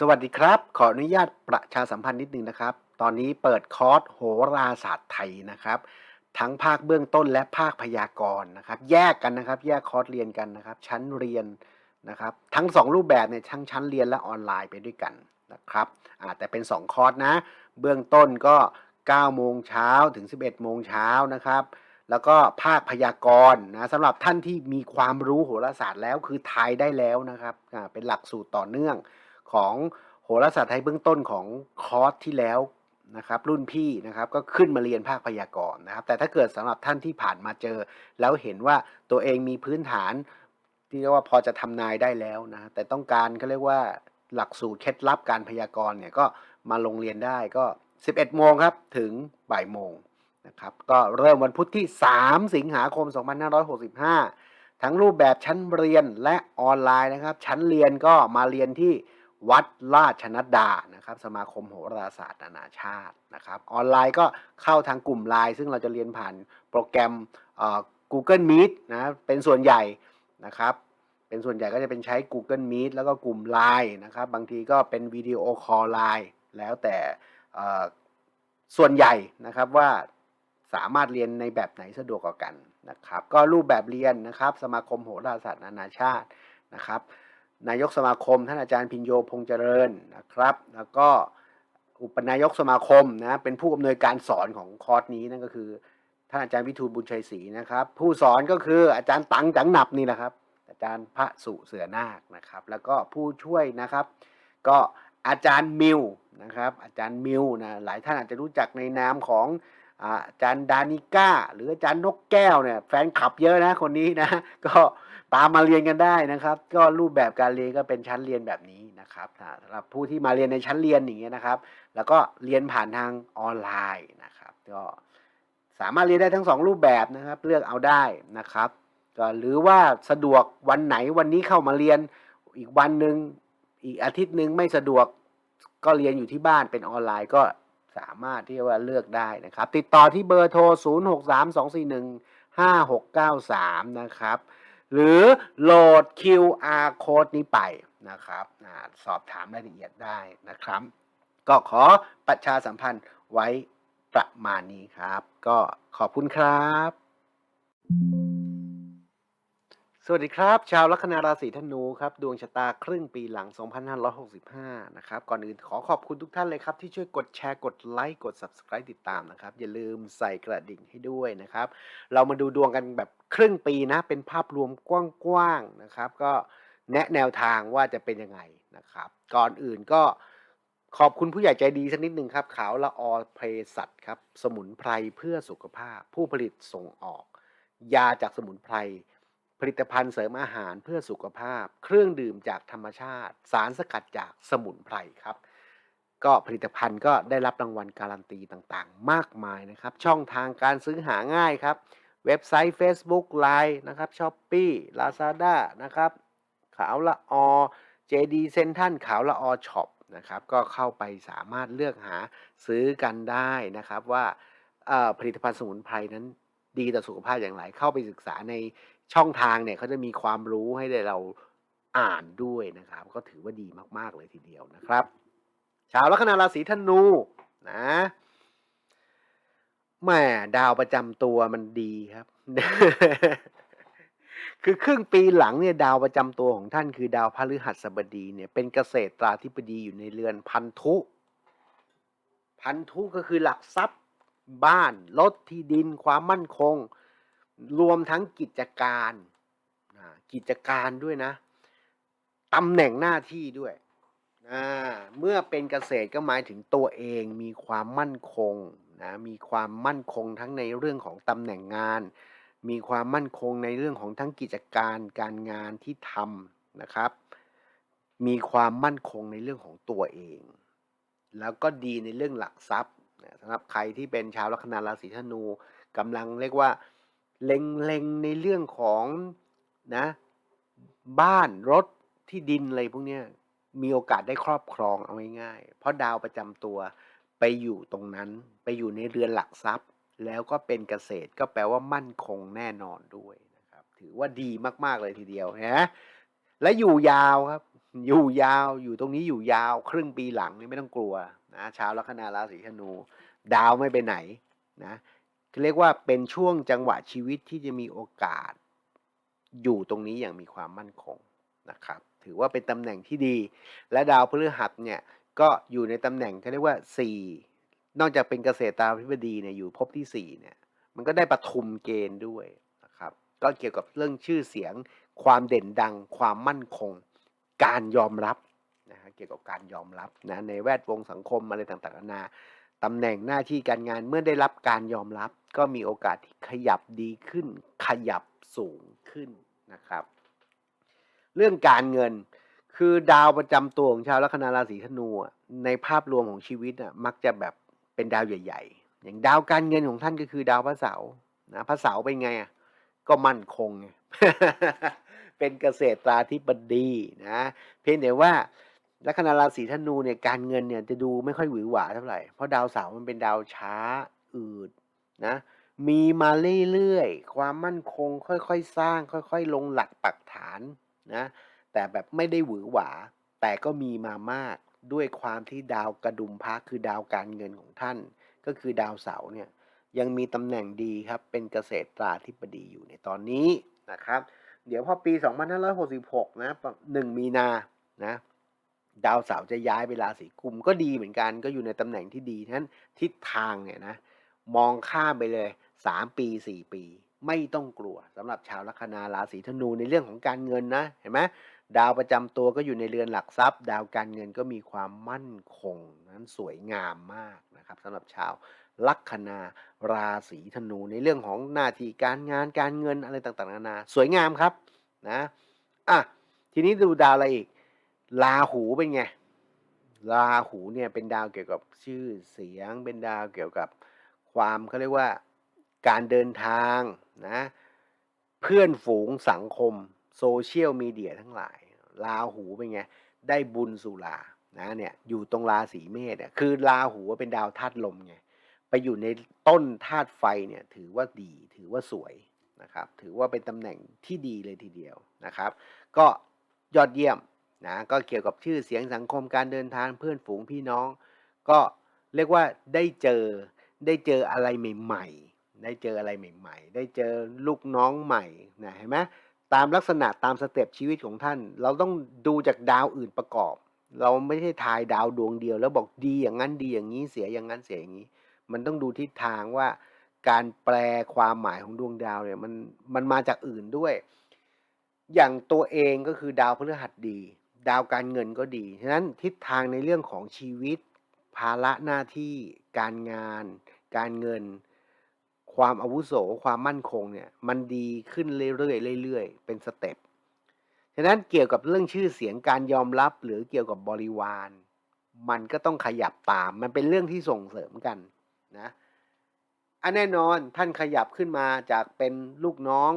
สวัสดีครับ ขออนุญาตประชาสัมพันธ์นิดนึงนะครับ ตอนนี้เปิดคอร์สโหราศาสตร์ไทยนะครับ ทั้งภาคเบื้องต้นและภาคพยากรณ์นะครับ แยกกันนะครับ แยกคอร์สเรียนกันนะครับ ชั้นเรียนนะครับ ทั้ง 2 รูปแบบเนี่ยทั้งชั้นเรียนและออนไลน์ไปด้วยกันนะครับอ่าแต่เป็น 2 คอร์สนะ เบื้องต้นก็ 9 โมงเช้าถึง 11 โมงเช้านะครับ แล้วก็ภาคพยากรณ์นะสำหรับท่านที่มีความรู้โหราศาสตร์แล้วคือทายได้แล้วนะครับอ่าเป็นหลักสูตรต่อเนื่อง ของโหราศาสตร์ไทยเบื้องต้นของคอร์สที่แล้วนะครับรุ่นพี่นะครับก็ขึ้นมาเรียนภาคพยากรณ์นะครับ แต่ถ้าเกิดสำหรับท่านที่ผ่านมาเจอ แล้วเห็นว่าตัวเองมีพื้นฐาน ที่เรียกว่าพอจะทำนายได้แล้วนะแต่ต้องการเขาเรียกว่าหลักสูตรเคล็ดลับการพยากรณ์เนี่ยก็มาลงเรียนได้ก็ 11 โมงครับถึงบ่ายโมงนะครับก็เริ่มวันพุธที่ 3 สิงหาคม 2565 ทั้งรูปแบบชั้นเรียนและออนไลน์นะครับ ชั้นเรียนก็มาเรียนที่ วัดราชนัดดานะครับสมาคมโหราศาสตร์นานาชาตินะครับออนไลน์ก็เข้าทางกลุ่มไลน์ซึ่งเราจะเรียนผ่านโปรแกรม Google Meet นะเป็นส่วนใหญ่นะครับเป็นส่วนใหญ่ก็จะเป็นใช้ Google Meet แล้วก็กลุ่ม Line นะครับบางทีก็เป็นวิดีโอคอลไลน์แล้วแต่ส่วนใหญ่นะครับว่าสามารถเรียนในแบบไหนสะดวกกว่ากันนะครับก็รูปแบบเรียนนะครับสมาคมโหราศาสตร์นานาชาตินะครับ นายกสมาคมท่านอาจารย์พินโยพงษ์เจริญนะครับ แล้วก็อุปนายกสมาคมนะเป็นผู้อำนวยการสอนของคอร์สนี้นั่นก็คือท่านอาจารย์วิทูลบุญชัยศรีนะครับ ผู้สอนก็คืออาจารย์ตังจังหนับนี่แหละครับ อาจารย์พระสุเสือนาคนะครับ แล้วก็ผู้ช่วยนะครับ ก็อาจารย์มิวนะครับ อาจารย์มิวนะหลายท่านอาจจะรู้จักในนามของ อาจารย์ดานิก้า หรืออาจารย์นกแก้วเนี่ยแฟนคลับเยอะนะคนนี้นะ ก็ตามมาเรียนกันได้นะครับ ก็รูปแบบการเรียนก็เป็นชั้นเรียนแบบนี้นะครับสำหรับผู้ที่มาเรียนในชั้นเรียนอย่างเงี้ยนะครับ แล้วก็เรียนผ่านทางออนไลน์นะครับ ก็สามารถเรียนได้ทั้งสองรูปแบบนะครับ เลือกเอาได้นะครับก็หรือว่าสะดวกวันไหนวันนี้เข้ามาเรียนอีกวันหนึ่งอีกอาทิตย์หนึ่งไม่สะดวกก็เรียนอยู่ที่บ้านเป็นออนไลน์ก็ สามารถที่ว่าเลือกได้นะครับ ติดต่อที่เบอร์โทร 0 6 3 2 4 1 5 6 9 3 นะครับ หรือโหลด QR code นี้ไปนะครับสอบถามรายละเอียดได้นะครับ ก็ขอประชาสัมพันธ์ไว้ประมาณนี้ครับ ก็ขอบคุณครับ สวัสดีครับ ชาวลัคนาราศีธนูครับ ดวงชะตาครึ่งปีหลัง 2565 นะครับ ก่อนอื่นขอขอบคุณทุกท่านเลยครับ ที่ช่วยกดแชร์กดไลค์กด Subscribe ติดตามนะครับ อย่าลืมใส่กระดิ่งให้ด้วยนะครับ เรามาดูดวงกันแบบครึ่งปีนะ เป็นภาพรวมกว้างๆนะครับ ก็แนะแนวทางว่าจะเป็นยังไงนะครับ ก่อนอื่นก็ขอบคุณผู้ใหญ่ใจดีสักนิดหนึ่งครับขาวละออเพสัตครับสมุนไพรเพื่อสุขภาพ ผู้ผลิตส่งออก ยาจากสมุนไพร ผลิตภัณฑ์เสริมอาหารเพื่อสุขภาพ เครื่องดื่มจากธรรมชาติ สารสกัดจากสมุนไพรครับ ก็ผลิตภัณฑ์ก็ได้รับรางวัลการันตีต่างๆ มากมายนะครับ ช่องทางการซื้อหาง่ายครับ เว็บไซต์ Facebook Line นะครับ Shopee Lazada นะครับ ขาวละอ JD Central ขาวละอช็อปนะครับ ก็เข้าไปสามารถเลือกหาซื้อกันได้นะครับว่าผลิตภัณฑ์สมุนไพรนั้นดีต่อสุขภาพอย่างไร เข้าไปศึกษาใน ช่องทางเนี่ยเขาจะมีความรู้ให้ได้เราอ่านด้วยนะครับ ก็ถือว่าดีมาก ๆ เลยทีเดียวนะครับ ชาวลัคนาราศีธนูนะแม่ดาวประจำตัวมันดีครับ คือครึ่งปีหลังเนี่ยดาวประจำตัวของท่านคือดาวพฤหัสบดีเนี่ยเป็นเกษตราธิบดีอยู่ในเรือนพันธุ พันธุก็คือหลักทรัพย์ บ้านรถที่ดินความมั่นคง รวมทั้งกิจการกิจการด้วยนะตำแหน่งหน้าที่ด้วย เมื่อเป็นเกษตรก็หมายถึงตัวเองมีความมั่นคงนะมีความมั่นคงทั้งในเรื่องของตำแหน่งงาน มีความมั่นคงในเรื่องของทั้งกิจการการงานที่ทำนะครับ มีความมั่นคงในเรื่องของตัวเอง แล้วก็ดีในเรื่องหลักทรัพย์สำหรับใครที่เป็นชาวลัคนาราศีธนูกำลังเรียกว่า เล็งๆในเรื่องของนะ บ้านรถที่ดินอะไรพวกเนี้ยมีโอกาสได้ครอบครองเอาง่ายๆเพราะดาวประจำตัวไปอยู่ตรงนั้น ไปอยู่ในเรือนหลักทรัพย์ แล้วก็เป็นเกษตรก็แปลว่ามั่นคงแน่นอนด้วยนะครับ ถือว่าดีมากๆเลยทีเดียวนะและอยู่ยาวครับ อยู่ยาวอยู่ตรงนี้อยู่ยาว ครึ่งปีหลังนี่ไม่ต้องกลัวนะชาวลัคนาราศีธนู ดาวไม่ไปไหนนะ เรียกว่าเป็นช่วงจังหวะชีวิตที่จะมีโอกาส อยู่ตรงนี้อย่างมีความมั่นคงนะครับ ถือว่าเป็นตำแหน่งที่ดี และดาวพฤหัสเนี่ยก็อยู่ในตำแหน่งเขาเรียกว่า 4 นอกจากเป็นเกษตราธิบดีเนี่ยอยู่ภพที่4เนี่ยมันก็ได้ปฐุมเกณฑ์ด้วยนะครับ ก็เกี่ยวกับเรื่องชื่อเสียง ความเด่นดัง ความมั่นคง การยอมรับนะฮะเกี่ยวกับการยอมรับนะในแวดวงสังคมอะไรต่างๆนานา ตำแหน่งหน้าที่การงานเมื่อได้รับการยอมรับ ก็มีโอกาสที่ขยับดีขึ้น ขยับสูงขึ้นนะครับ เรื่องการเงินคือดาวประจำตัวของชาวลัคนาราศีธนูในภาพรวมของชีวิตอะมักจะแบบเป็นดาวใหญ่ ๆ อย่างดาวการเงินของท่านก็คือดาวพระเสาร์นะพระเสาร์เป็นไงอะก็มั่นคงไงเป็นเกษตราธิบดีนะ เพียงแต่ว่า ลัคนาราศีธนูเนี่ยการเงินเนี่ยจะดูไม่ค่อยหวือหวาเท่าไหร่เพราะดาวเสาร์มันเป็นดาวช้าอืดนะมีมาเรื่อยๆความมั่นคงค่อยๆสร้าง ค่อยๆ ลงหลักปักฐานนะแต่แบบไม่ได้หวือหวา แต่ก็มีมามากด้วยความที่ดาวกระดุมพระคือดาวการเงินของท่าน ก็คือดาวเสาร์เนี่ยยังมีตำแหน่งดีครับ เป็นเกษตราธิบดีอยู่ในตอนนี้นะครับ เดี๋ยวพอปี 2566 นะหนึ่งมีนานะ ดาวเสาร์จะย้ายไปราศีกุมก็ดีเหมือนกันก็อยู่ในตำแหน่งที่ดีนั้นทิศทางเนี่ยนะมองข้ามไปเลย3ปี4ปี ไม่ต้องกลัวสำหรับชาวลัคนาราศีธนูในเรื่องของการเงินนะเห็นไหมดาวประจำตัวก็อยู่ในเรือนหลักทรัพย์ ดาวการเงินก็มีความมั่นคงนั้นสวยงามมากนะครับสำหรับชาวลัคนาราศีธนูในเรื่องของหน้าที่การงานการเงินอะไรต่างๆนานาสวยงามครับนะอะทีนี้ดูดาวอะไรอีก ลาหูเป็นไงราหูเนี่ยเป็นดาวเกี่ยวกับชื่อเสียง เป็นดาวเกี่ยวกับความเขาเรียกว่าการเดินทางนะเพื่อนฝูงสังคมโซเชียลมีเดียทั้งหลายราหูเป็นไงได้บุญสุรานะเนี่ยอยู่ตรงราศีเมษเนี่ยคือราหูเป็นดาวธาตุลมไงไปอยู่ในต้นธาตุไฟเนี่ยถือว่าดีถือว่าสวยนะครับ ถือว่าเป็นตำแหน่งที่ดีเลยทีเดียวนะครับ ก็ยอดเยี่ยม นะก็เกี่ยวกับชื่อเสียงสังคมการเดินทางเพื่อนฝูงพี่น้อง ก็เรียกว่าได้เจอได้เจออะไรใหม่ๆ ได้เจออะไรใหม่ ๆ ได้เจอลูกน้องใหม่นะเห็นไหมตามลักษณะตามสเต็ปชีวิตของท่าน เราต้องดูจากดาวอื่นประกอบ เราไม่ใช่ทายดาวดวงเดียว แล้วบอกดีอย่างนั้นดีอย่างนี้เสียอย่างนั้นเสียอย่างนี้ มันต้องดูทิศทางว่าการแปลความหมายของดวงดาวเนี่ยมันมันมาจากอื่นด้วย อย่างตัวเองก็คือดาวพฤหัสดี ดาวการเงินก็ดี ฉะนั้นทิศทางในเรื่องของชีวิต ภาระหน้าที่ การงาน การเงิน ความอาวุโส ความมั่นคงเนี่ยมันดีขึ้นเรื่อยๆเรื่อยๆ เป็นสเต็ป ฉะนั้นเกี่ยวกับเรื่องชื่อเสียงการยอมรับหรือเกี่ยวกับบริวาร มันก็ต้องขยับตาม มันเป็นเรื่องที่ส่งเสริมกันนะอันแน่นอนท่านขยับขึ้นมาจากเป็นลูกน้อง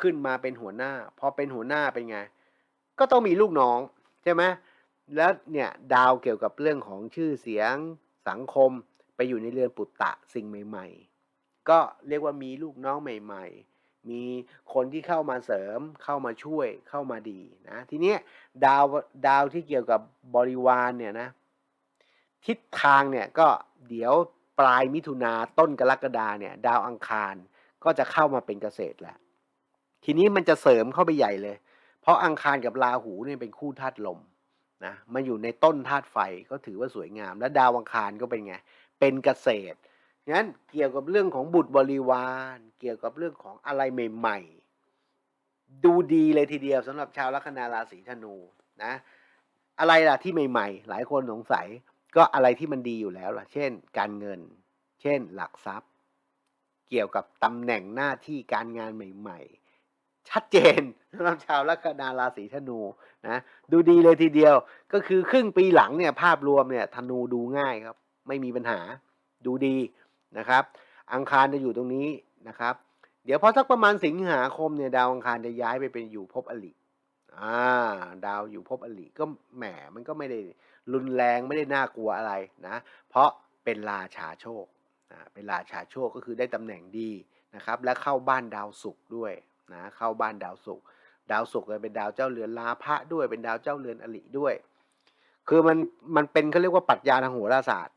ขึ้นมาเป็นหัวหน้า พอเป็นหัวหน้าเป็นไง ก็ต้องมีลูกน้องใช่ไหมแล้วเนี่ยดาวเกี่ยวกับเรื่องของชื่อเสียงสังคมไปอยู่ในเรือนปุตตะสิ่งใหม่ ๆ ก็เรียกว่ามีลูกน้องใหม่ ๆ มีคนที่เข้ามาเสริมเข้ามาช่วยเข้ามาดีนะทีนี้ดาวดาวที่เกี่ยวกับบริวารเนี่ยนะทิศทางเนี่ยก็เดี๋ยวปลายมิถุนาต้นกรกฎาเนี่ย ดาวอังคารก็จะเข้ามาเป็นเกษตรแล้ว ทีนี้มันจะเสริมเข้าไปใหญ่เลย เพราะอังคารกับราหูเนี่ยเป็นคู่ธาตุลมนะมาอยู่ในต้นธาตุไฟก็ถือว่าสวยงาม และดาวอังคารก็เป็นไง เป็นเกษตรงั้นเกี่ยวกับเรื่องของบุตรบริวาร เกี่ยวกับเรื่องของอะไรใหม่ ๆ ดูดีเลยทีเดียวสำหรับชาวลัคนาราศีธนูนะอะไรล่ะที่ใหม่ ๆ หลายคนสงสัยก็อะไรที่มันดีอยู่แล้วล่ะ เช่น การเงิน เช่น หลักทรัพย์ เกี่ยวกับตำแหน่งหน้าที่การงานใหม่ ๆ ชัดเจนสำหรับชาวลัคนาราศีธนูนะดูดีเลยทีเดียวก็คือครึ่งปีหลังเนี่ยภาพรวมเนี่ยธนูดูง่ายครับ ไม่มีปัญหาดูดีนะครับ อังคารจะอยู่ตรงนี้นะครับ เดี๋ยวพอสักประมาณสิงหาคมเนี่ยดาวอังคารจะย้ายไปเป็นอยู่ภพอลิอ่าดาวอยู่ภพอลิก็แหมมันก็ไม่ได้รุนแรงไม่ได้น่ากลัวอะไรนะเพราะเป็นราชาโชคนะเป็นราชาโชคก็คือได้ตำแหน่งดีนะครับ และเข้าบ้านดาวศุกร์ด้วย นะเข้าบ้านดาวศุกร์ดาวศุกร์เนี่ยเป็นดาวเจ้าเรือนลาภะด้วยเป็นดาวเจ้าเรือนอริด้วย คือมันมันเป็นเขาเรียกว่าปรัชญาทางโหราศาสตร์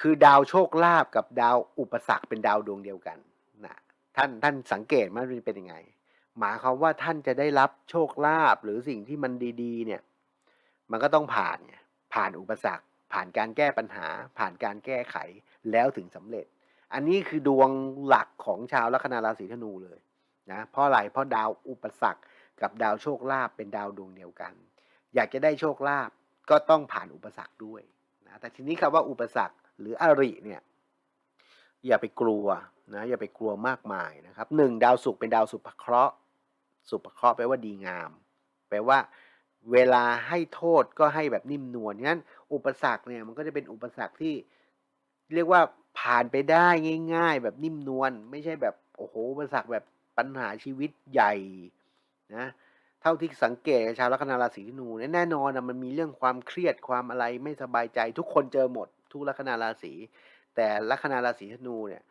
คือดาวโชคลาภกับดาวอุปสรรคเป็นดาวดวงเดียวกันนะท่านท่านสังเกตมันเป็นยังไง หมายความว่าท่านจะได้รับโชคลาภหรือสิ่งที่มันดีๆ เนี่ย มันก็ต้องผ่านผ่านอุปสรรค ผ่านการแก้ปัญหา ผ่านการแก้ไขแล้วถึงสำเร็จ อันนี้คือดวงหลักของชาวลัคนาราศีธนูเลย นะเพราะอะไรเพราะดาวอุปสรรคกับดาวโชคลาภเป็นดาวดวงเดียวกัน อยากจะได้โชคลาภก็ต้องผ่านอุปสรรคด้วยนะแต่ทีนี้คำว่าอุปสรรคหรืออริเนี่ยอย่าไปกลัวนะอย่าไปกลัวมากมายนะครับหนึ่งดาวศุกร์เป็นดาวสุภเคราะห์ สุภเคราะห์แปลว่าดีงาม แปลว่า เวลาให้โทษก็ให้แบบนิ่มนวลงั้น อุปสรรคเนี่ยมันก็จะเป็นอุปสรรคที่ เรียกว่าผ่านไปได้ง่าย ๆ แบบนิ่มนวลไม่ใช่แบบโอ้โหอุปสรรคแบบ ปัญหาชีวิตใหญ่นะเท่าที่สังเกตชาวลัคนาราศีธนูเนี่ยแน่นอนนะมันมีเรื่องความเครียดความอะไรไม่สบายใจ ทุกคนเจอหมด ทุกลัคนาราศีแต่ลัคนาราศีธนูเนี่ย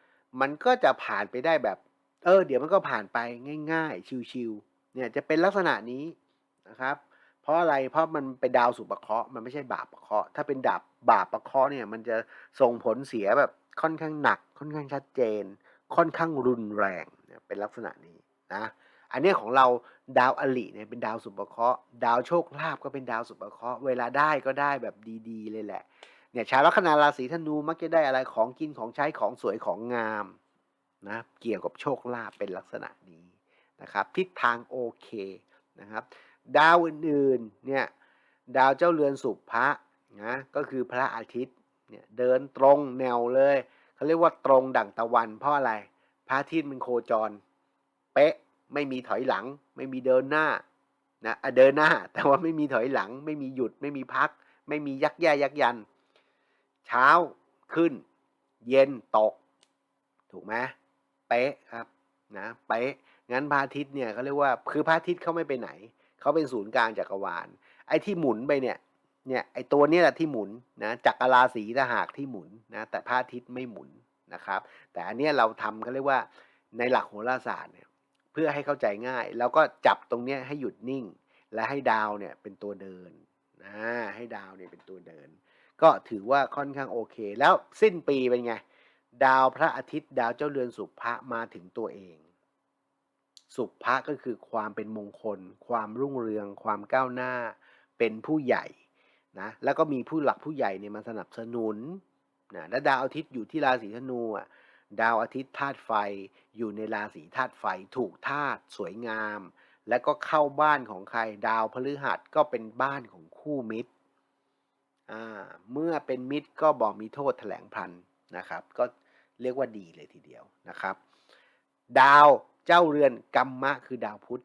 มันก็จะผ่านไปได้แบบ เออ เดี๋ยวมันก็ผ่านไปง่าย ๆ ชิวๆเนี่ยจะเป็นลักษณะนี้นะครับ เพราะอะไรเพราะมันเป็นดาวสุปเคราะห์มันไม่ใช่บาปประเคราะห์ถ้าเป็นดาบบาปประเคราะห์เนี่ย มันจะส่งผลเสียแบบค่อนข้างหนัก ค่อนข้างชัดเจน ค่อนข้างรุนแรง เป็นลักษณะนี้นะอันนี้ของเราดาวอลิเนี่ยเป็นดาวสุปเคราะห์ดาวโชคลาภก็เป็นดาวสุปเคราะห์เวลาได้ก็ได้แบบดีๆ เลยแหละเนี่ยชาวลัคนาราศีธนูมักจะได้อะไรของกินของใช้ของสวยของงามนะเกี่ยวกับโชคลาภเป็นลักษณะนี้นะครับทิศทางโอเคนะครับดาวอื่นๆเนี่ยดาวเจ้าเรือนสุภะนะก็คือพระอาทิตย์เนี่ยเดินตรงแนวเลยเขาเรียกว่าตรงดั่งตะวันเพราะอะไร ระอาทิตย์มันโคจร เป๊ะไม่มีถอยหลัง ไม่มีเดินหน้านะเดินหน้า แต่ว่าไม่มีถอยหลัง ไม่มีหยุดไม่มีพัก ไม่มียักแย่ยักยัน เช้าขึ้น เย็นตก ถูกไหมเป๊ะครับนะเป๊ะงั้นพระอาทิตย์เนี่ยเขาเรียกว่าคือพระอาทิตย์เขาไม่ไปไหนเขาเป็นศูนย์กลางจักรวาล ไอ้ที่หมุนไปเนี่ยเนี่ยไอ้ตัวเนี้แหละที่หมุนนะจักรราศีทหากที่หมุนนะแต่พระอาทิตย์ไม่หมุน นะครับ แต่อันนี้เราทำเขาเรียกว่าในหลักโหราศาสตร์เนี่ยเพื่อให้เข้าใจง่าย แล้วก็จับตรงเนี้ยให้หยุดนิ่ง และให้ดาวเนี่ยเป็นตัวเดินนะให้ดาวเนี่ยเป็นตัวเดิน ก็ถือว่าค่อนข้างโอเค แล้วสิ้นปีเป็นไง ดาวพระอาทิตย์ดาวเจ้าเรือนสุภะมาถึงตัวเอง สุภะก็คือความเป็นมงคล ความรุ่งเรือง ความก้าวหน้า เป็นผู้ใหญ่นะแล้วก็มีผู้หลักผู้ใหญ่เนี่ยมาสนับสนุน นะและดาวอาทิตย์อยู่ที่ราศีธนูอะดาวอาทิตย์ธาตุไฟอยู่ในราศีธาตุไฟถูกธาตุสวยงาม แล้วก็เข้าบ้านของใครดาวพฤหัสก็เป็นบ้านของคู่มิตรเมื่อเป็นมิตรก็บอกมีโทษแถลงพันนะครับ ก็เรียกว่าดีเลยทีเดียวนะครับ ดาวเจ้าเรือนกัมมะคือดาวพุธ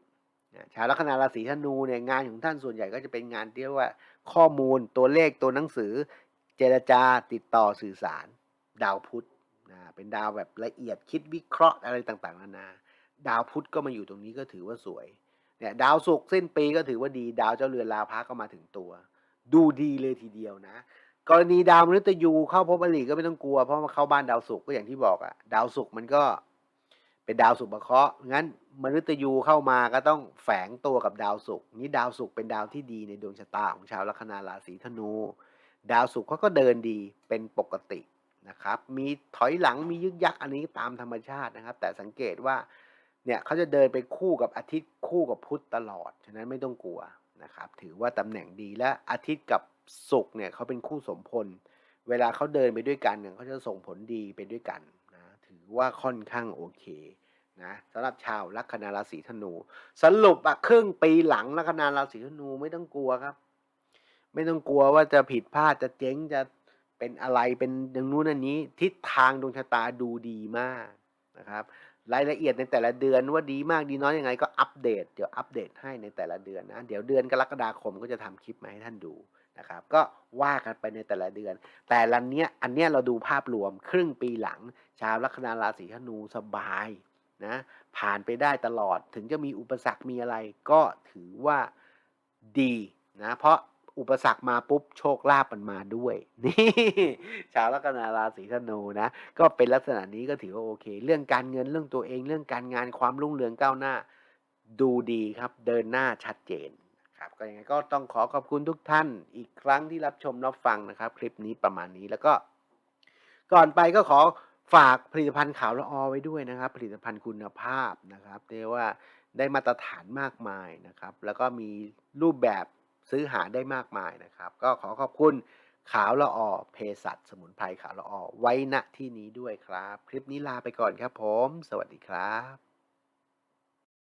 ชาวลัคนาราศีธนูเนี่ยงานของท่านส่วนใหญ่ก็จะเป็นงานที่เรียกว่าข้อมูลตัวเลขตัวหนังสือ เจรจาติดต่อสื่อสาร ดาวพุธนะเป็นดาวแบบละเอียดคิดวิเคราะห์อะไรต่างๆนานา ดาวพุธก็มาอยู่ตรงนี้ก็ถือว่าสวยเนี่ยดาวศุกร์สิ้นปีก็ถือว่าดี ดาวเจ้าเรือนลาภะก็มาถึงตัว ดูดีเลยทีเดียวนะ กรณีดาวมฤตยูเข้าพบอริก็ไม่ต้องกลัว เพราะมันเข้าบ้านดาวศุกร์ก็อย่างที่บอกอะดาวศุกร์มันก็เป็นดาวสุภเคราะห์งั้นมฤตยูเข้ามาก็ต้องแฝงตัวกับดาวศุกร์นี่ดาวศุกร์เป็นดาวที่ดีในดวงชะตาของชาวลัคนาราศีธนู ดาวศุกร์เขาก็เดินดีเป็นปกตินะครับ มีถอยหลังมียึกยักอันนี้ตามธรรมชาตินะครับ แต่สังเกตว่าเนี่ยเขาจะเดินไปคู่กับอาทิตย์คู่กับพุธตลอด ฉะนั้นไม่ต้องกลัวนะครับ ถือว่าตำแหน่งดีและอาทิตย์กับศุกร์เนี่ยเขาเป็นคู่สมพล เวลาเขาเดินไปด้วยกันเนี่ยเขาจะส่งผลดีไปด้วยกันนะ ถือว่าค่อนข้างโอเคนะสำหรับชาวลัคนาราศีธนู สรุปอะครึ่งปีหลังลัคนาราศีธนูไม่ต้องกลัวครับ ไม่ต้องกลัวว่าจะผิดพลาดจะเจ๊งจะเป็นอะไรเป็นอย่างนู้นอันนี้ทิศทางดวงชะตาดูดีมากนะครับ รายละเอียดในแต่ละเดือนว่าดีมากดีน้อยยังไงก็อัปเดต เดี๋ยวอัปเดตให้ในแต่ละเดือนนะเดี๋ยวเดือนกรกฎาคมก็จะทำคลิปมาให้ท่านดูนะครับ ก็ว่ากันไปในแต่ละเดือน แต่ละเนี้ยอันเนี้ยเราดูภาพรวมครึ่งปีหลัง ชาวลัคนาราศีธนูสบายนะผ่านไปได้ตลอดถึงจะมีอุปสรรคมีอะไรก็ถือว่าดีนะเพราะ อุปสรรคมาปุ๊บโชคลาภมันมาด้วย นี่ ชาวลัคนาราศีธนูนะ ก็เป็นลักษณะนี้ก็ถือว่าโอเค เรื่องการเงินเรื่องตัวเองเรื่องการงานความรุ่งเรืองก้าวหน้า ดูดีครับ เดินหน้าชัดเจนครับก็ยังไงก็ต้องขอขอบคุณทุกท่านอีกครั้งที่รับชมรับฟังนะครับ คลิปนี้ประมาณนี้แล้วก็ ก่อนไปก็ขอฝากผลิตภัณฑ์ขาวละออไว้ด้วยนะครับ ผลิตภัณฑ์คุณภาพนะครับเรียกว่าได้มาตรฐานมากมายนะครับ แล้วก็มีรูปแบบ ซื้อหาได้มากมายนะครับ ก็ขอขอบคุณขาวละออเภสัชสมุนไพรขาวละออไว้ณที่นี้ด้วยครับ คลิปนี้ลาไปก่อนครับผม สวัสดีครับ